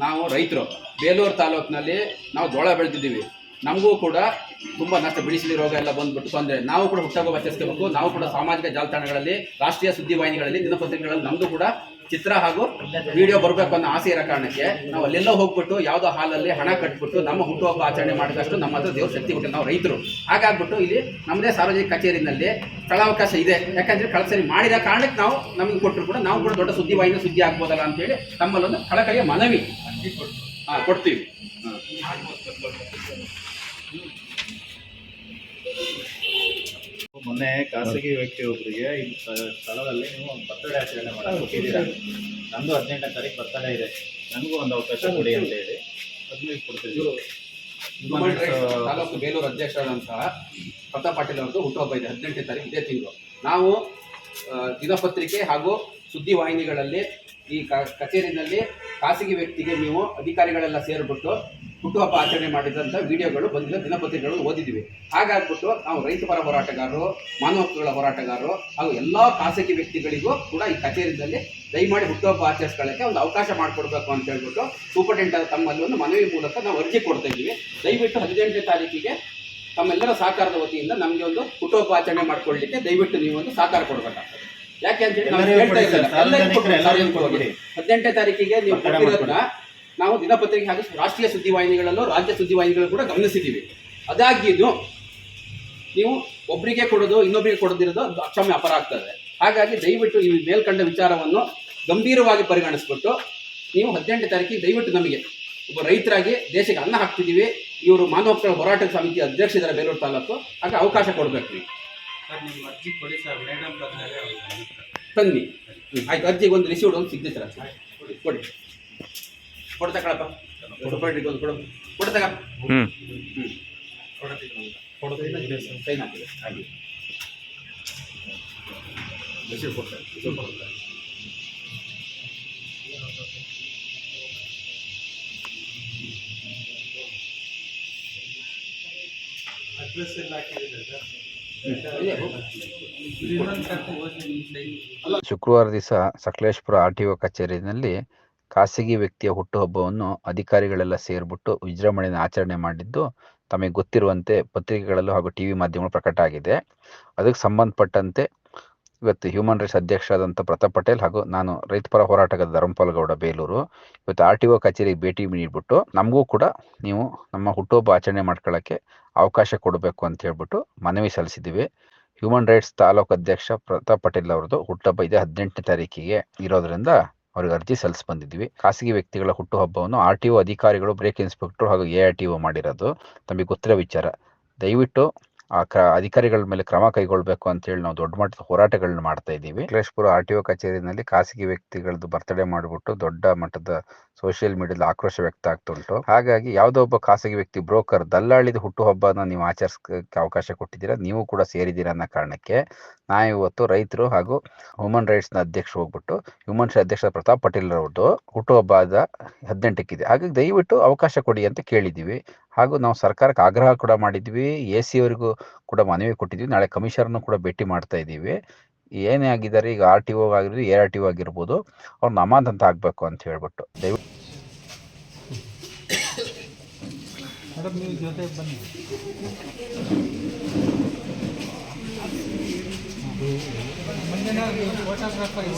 ನಾವು ರೈತರು, ಬೇಲೂರು ತಾಲೂಕಿನಲ್ಲಿ ನಾವು ಜೋಳ ಬೆಳೆದಿದ್ದೀವಿ. ನಮಗೂ ಕೂಡ ತುಂಬ ನಷ್ಟ ಬಿಡಿಸಲಿ ರೋಗ ಎಲ್ಲ ಬಂದ್ಬಿಟ್ಟು ತೊಂದರೆ. ನಾವು ಕೂಡ ಹುಟ್ಟಾಗ ಬಚ್ಚಿಸ್ಕೋಬೇಕು ನಾವು ಕೂಡ ಸಾಮಾಜಿಕ ಜಾಲತಾಣಗಳಲ್ಲಿ, ರಾಷ್ಟ್ರೀಯ ಸುದ್ದಿವಾಹಿನಿಗಳಲ್ಲಿ ದಿನಪತ್ರಿಕೆಗಳಲ್ಲಿ ನಮ್ಮದು ಕೂಡ ಚಿತ್ರ ಹಾಗೂ ವಿಡಿಯೋ ಬರಬೇಕು ಅನ್ನೋ ಆಸೆ ಇರೋ ಕಾರಣಕ್ಕೆ ನಾವು ಅಲ್ಲೆಲ್ಲ ಹೋಗ್ಬಿಟ್ಟು ಯಾವುದೋ ಹಾಲಲ್ಲಿ ಹಣ ಕಟ್ಬಿಟ್ಟು ನಮ್ಮ ಹುಟ್ಟುಹಬ್ಬ ಆಚರಣೆ ಮಾಡಿದಷ್ಟು ನಮ್ಮ ಹತ್ರ ದೇವ್ರ ಶಕ್ತಿ ಕೊಟ್ಟು ನಾವು ರೈತರು. ಹಾಗಾಗ್ಬಿಟ್ಟು ಇಲ್ಲಿ ನಮ್ಮದೇ ಸಾರ್ವಜನಿಕ ಕಚೇರಿನಲ್ಲಿ ಸ್ಥಳಾವಕಾಶ ಇದೆ. ಯಾಕಂದರೆ ಕಳಸರಿ ಸರಿ ಮಾಡಿದ ಕಾರಣಕ್ಕೆ ನಾವು ನಮಗೆ ಕೊಟ್ಟರು ಕೂಡ ನಾವು ಕೂಡ ದೊಡ್ಡ ಸುದ್ದಿವಾಹಿನಿ ಸುದ್ದಿ ಆಗ್ಬೋದಲ್ಲ ಅಂತೇಳಿ ತಮ್ಮಲ್ಲೊಂದು ಕಳಕಳಿಯ ಮನವಿ. ಹಾಂ ಕೊಡ್ತೀವಿ. ಮೊನ್ನೆ ಖಾಸಗಿ ವ್ಯಕ್ತಿ ಒಬ್ಬರಿಗೆ ಈ ಸ್ಥಳದಲ್ಲಿ ನೀವು ಬರ್ತಡೇ ಆಚರಣೆ ಮಾಡಕ್ಕೆ ಕೊಟ್ಟಿದ್ದೀರಾ ನಂದು ಹದಿನೆಂಟನೇ ತಾರೀಕು ಬರ್ತಡೇ ಇದೆ. ನನಗೂ ಒಂದು ಅವಕಾಶ ಕೊಡಿ ಅಂತ ಹೇಳಿ. ಅದನ್ನ ಕೊಡ್ತೀವಿ. ತಾಲೂಕು ಬೇಲೂರು ಅಧ್ಯಕ್ಷರಾದಂತಹ ಪ್ರತಾಪ್ ಪಾಟೀಲ್ ಅವ್ರದ್ದು ಹುಟ್ಟುಹಬ್ಬ ಇದೆ. ಹದಿನೆಂಟನೇ ತಾರೀಕು ಇದೇ ತಿಂಗಳು. ನಾವು ದಿನಪತ್ರಿಕೆ ಹಾಗೂ ಸುದ್ದಿವಾಹಿನಿಗಳಲ್ಲಿ ಈ ಕಚೇರಿನಲ್ಲಿ ಖಾಸಗಿ ವ್ಯಕ್ತಿಗೆ ನೀವು ಅಧಿಕಾರಿಗಳೆಲ್ಲ ಸೇರಿಬಿಟ್ಟು ಹುಟ್ಟುಹಬ್ಬ ಆಚರಣೆ ಮಾಡಿದಂಥ ವಿಡಿಯೋಗಳು ಬಂದಿಲ್ಲ ದಿನಪತ್ರಿಕೆಗಳು ಓದಿದ್ದೀವಿ. ಹಾಗಾಗ್ಬಿಟ್ಟು ನಾವು ರೈತ ಪರ ಹೋರಾಟಗಾರರು ಮಾನವ ಹಕ್ಕುಗಳ ಹೋರಾಟಗಾರರು ಹಾಗೂ ಎಲ್ಲ ಖಾಸಗಿ ವ್ಯಕ್ತಿಗಳಿಗೂ ಕೂಡ ಈ ಕಚೇರಿಯಲ್ಲಿ ದಯಮಾಡಿ ಹುಟ್ಟುಹಬ್ಬ ಆಚರಿಸ್ಕೊಳ್ಳೋಕ್ಕೆ ಒಂದು ಅವಕಾಶ ಮಾಡಿಕೊಡ್ಬೇಕು ಅಂತ ಹೇಳ್ಬಿಟ್ಟು ಸೂಪರ್ಟೆಂಟ್ ತಮ್ಮಲ್ಲಿ ಒಂದು ಮನವಿ ಮೂಲಕ ನಾವು ಅರ್ಜಿ ಕೊಡ್ತಾ ಇದ್ದೀವಿ. ದಯವಿಟ್ಟು ಹದಿನೆಂಟನೇ ತಾರೀಕಿಗೆ ತಮ್ಮೆಲ್ಲರ ಸಹಕಾರದ ವತಿಯಿಂದ ನಮಗೆ ಒಂದು ಹುಟ್ಟುಹಬ್ಬ ಆಚರಣೆ ಮಾಡಿಕೊಳ್ಳಲಿಕ್ಕೆ ದಯವಿಟ್ಟು ನೀವು ಒಂದು ಸಹಕಾರ ಕೊಡಬೇಕಾಗ್ತದೆ. ಯಾಕೆ ಅಂತ ಹೇಳಿ ನಾವು ಹೇಳ್ತಾ ಹದಿನೆಂಟನೇ ತಾರೀಕಿಗೆ ನೀವು ಕೂಡ ಕೊಟ್ಟಿರೋದನ್ನ ನಾವು ದಿನಪತ್ರಿಕೆ ಹಾಗೂ ರಾಷ್ಟ್ರೀಯ ಸುದ್ದಿವಾಹಿನಿಗಳಲ್ಲೂ ರಾಜ್ಯ ಸುದ್ದಿವಾಹಿನಿಗಳು ಕೂಡ ಗಮನಿಸಿದ್ದೀವಿ. ಅದಾಗಿದ್ದು ನೀವು ಒಬ್ಬರಿಗೆ ಕೊಡೋದು ಇನ್ನೊಬ್ಬರಿಗೆ ಕೊಡದಿರೋದು ಅಕ್ಷಮ್ಯ ಅಪರ ಆಗ್ತದೆ. ಹಾಗಾಗಿ ದಯವಿಟ್ಟು ಈ ಮೇಲ್ಕಂಡ ವಿಚಾರವನ್ನು ಗಂಭೀರವಾಗಿ ಪರಿಗಣಿಸ್ಬಿಟ್ಟು ನೀವು ಹದಿನೆಂಟನೇ ತಾರೀಕಿಗೆ ದಯವಿಟ್ಟು ನಮಗೆ ಒಬ್ಬ ರೈತರಾಗಿ ದೇಶಕ್ಕೆ ಅನ್ನ ಹಾಕ್ತಿದ್ದೀವಿ. ಇವರು ಮಾನವ ಹಕ್ಕುಗಳ ಹೋರಾಟ ಸಮಿತಿ ಅಧ್ಯಕ್ಷ ಇದ್ದಾರೆ ಬೇಲೂರು ತಾಲೂಕು. ಹಾಗೆ ಅವಕಾಶ ಕೊಡಬೇಕು ನೀವು. ಸರ್ ನಿಮ್ಮ ಅರ್ಜಿ ಕೊಡಿ ಸರ್ ಮೇಡಮ್ ಬಂದಾಗ ತನ್ನಿ ಆಯ್ತು ಅರ್ಜಿಗೆ ಒಂದು ರಿಸೀವ್ಡ್ ಒಂದು ಸಿಗ್ನೇಚರ್ ಸರ್ ಕೊಡಿ. ಕೊಡ್ತಾ ಕಳಪ್ಪ ಕೊಡ್ರಿ ಒಂದು ಕೊಡು. ಕೊಡ್ತಾಗ ಹ್ಞೂ ಸೈನ್ ಹಾಕಿದೆ ಹಾಗೆ. ರಿಸೀವ್ ಕೊಡ್ತಾರೆ ರಿಸೀವ್ ಕೊಡ್ತಾರೆ ಅಡ್ರೆಸ್ ಎಲ್ಲ ಹಾಕಿದ್ದೀರಾ ಸರ್? ಶುಕ್ರವಾರ ದಿವಸ ಸಕಲೇಶ್ಪುರ ಆರ್ ಟಿ ಒ ಕಚೇರಿಯಲ್ಲಿ ಖಾಸಗಿ ವ್ಯಕ್ತಿಯ ಹುಟ್ಟುಹಬ್ಬವನ್ನು ಅಧಿಕಾರಿಗಳೆಲ್ಲ ಸೇರಿಬಿಟ್ಟು ವಿಜೃಂಭಣೆಯನ್ನು ಆಚರಣೆ ಮಾಡಿದ್ದು ತಮಗೆ ಗೊತ್ತಿರುವಂತೆ ಪತ್ರಿಕೆಗಳಲ್ಲೂ ಹಾಗೂ ಟಿವಿ ಮಾಧ್ಯಮಗಳು ಪ್ರಕಟ ಆಗಿದೆ ಅದಕ್ಕೆ ಸಂಬಂಧಪಟ್ಟಂತೆ ಇವತ್ತು ಹ್ಯೂಮನ್ ರೈಟ್ಸ್ ಅಧ್ಯಕ್ಷರಾದಂಥ ಪ್ರತಾಪ್ ಪಟೇಲ್ ಹಾಗೂ ನಾನು ರೈತಪರ ಹೋರಾಟಗಾರ ಧರ್ಮಪಾಲ್ ಗೌಡ ಬೇಲೂರು, ಇವತ್ತು ಆರ್ ಟಿ ಒ ಕಚೇರಿಗೆ ಭೇಟಿ ನೀಡಿಬಿಟ್ಟು ನಮಗೂ ಕೂಡ ನೀವು ನಮ್ಮ ಹುಟ್ಟುಹಬ್ಬ ಆಚರಣೆ ಮಾಡ್ಕೊಳ್ಳೋಕ್ಕೆ ಅವಕಾಶ ಕೊಡಬೇಕು ಅಂತ ಹೇಳ್ಬಿಟ್ಟು ಮನವಿ ಸಲ್ಲಿಸಿದ್ದೀವಿ. ಹ್ಯೂಮನ್ ರೈಟ್ಸ್ ತಾಲೂಕು ಅಧ್ಯಕ್ಷ ಪ್ರತಾಪ್ ಪಟೇಲ್ ಅವರದು ಹುಟ್ಟುಹಬ್ಬ ಇದೆ, ಹದಿನೆಂಟನೇ ತಾರೀಕಿಗೆ ಇರೋದ್ರಿಂದ ಅವ್ರಿಗೆ ಅರ್ಜಿ ಸಲ್ಲಿಸಿ ಬಂದಿದ್ದೀವಿ. ಖಾಸಗಿ ವ್ಯಕ್ತಿಗಳ ಹುಟ್ಟುಹಬ್ಬವನ್ನು ಆರ್ ಟಿ ಒ ಅಧಿಕಾರಿಗಳು ಬ್ರೇಕ್ ಇನ್ಸ್ಪೆಕ್ಟರ್ ಹಾಗೂ ಎ ಆರ್ ಟಿ ಒ ಮಾಡಿರೋದು. ತಮಗೆ ಗೊತ್ತಿರೋ ವಿಚಾರ, ದಯವಿಟ್ಟು ಆ ಕ್ರ ಅಧಿಕಾರಿಗಳ ಮೇಲೆ ಕ್ರಮ ಕೈಗೊಳ್ಳಬೇಕು ಅಂತ ಹೇಳಿ ನಾವು ದೊಡ್ಡ ಮಟ್ಟದ ಹೋರಾಟಗಳನ್ನ ಮಾಡ್ತಾ ಇದ್ದೀವಿ. ಕಲೇಶ್ಪುರ ಆರ್ ಟಿ ಒ ಕಚೇರಿನಲ್ಲಿ ಖಾಸಗಿ ವ್ಯಕ್ತಿಗಳದ್ದು ಬರ್ತಡೇ ಮಾಡಿಬಿಟ್ಟು ದೊಡ್ಡ ಮಟ್ಟದ ಸೋಷಿಯಲ್ ಮೀಡಿಯಾದಲ್ಲಿ ಆಕ್ರೋಶ ವ್ಯಕ್ತ ಆಗ್ತುಂಟು ಹಾಗಾಗಿ ಯಾವುದೋ ಒಬ್ಬ ಖಾಸಗಿ ವ್ಯಕ್ತಿ, ಬ್ರೋಕರ್, ದಲ್ಲಾಳಿದ ಹುಟ್ಟುಹಬ್ಬನ ನೀವು ಆಚರಿಸಕ್ಕೆ ಅವಕಾಶ ಕೊಟ್ಟಿದ್ದೀರಾ, ನೀವು ಕೂಡ ಸೇರಿದ್ದೀರಾ ಅನ್ನೋ ಕಾರಣಕ್ಕೆ ನಾ ಇವತ್ತು ರೈತರು ಹಾಗೂ ಹ್ಯೂಮನ್ ರೈಟ್ಸ್ನ ಅಧ್ಯಕ್ಷ ಹೋಗ್ಬಿಟ್ಟು ಹ್ಯೂಮನ್ ರೈಟ್ಸ್ ಅಧ್ಯಕ್ಷ ಪ್ರತಾಪ್ ಪಟೇಲ್ ಅವ್ರದ್ದು ಹುಟ್ಟುಹಬ್ಬದ ಹದಿನೆಂಟಕ್ಕಿದೆ. ಹಾಗಾಗಿ ದಯವಿಟ್ಟು ಅವಕಾಶ ಕೊಡಿ ಅಂತ ಕೇಳಿದ್ದೀವಿ. ಹಾಗೂ ನಾವು ಸರ್ಕಾರಕ್ಕೆ ಆಗ್ರಹ ಕೂಡ ಮಾಡಿದ್ವಿ ಎ ಸಿ ಅವರಿಗೂ ಕೂಡ ಮನವಿ ಕೊಟ್ಟಿದ್ವಿ, ನಾಳೆ ಕಮಿಷನರ್ನು ಕೂಡ ಭೇಟಿ ಮಾಡ್ತಾ ಇದ್ದೀವಿ. ಏನೇ ಆಗಿದ್ದಾರೆ ಈಗ ಆರ್ ಟಿ ಒ ಆಗಿರ್ಬೋದು, ಎ ಆರ್ ಟಿ ಒ ಆಗಿರ್ಬೋದು, ಅವ್ರು ನಮಾಜ್ ಅಂತ ಆಗಬೇಕು ಅಂತ ಹೇಳ್ಬಿಟ್ಟು. ದಯವಿಟ್ಟು ಫೋಟೋಗ್ರಾಫರ್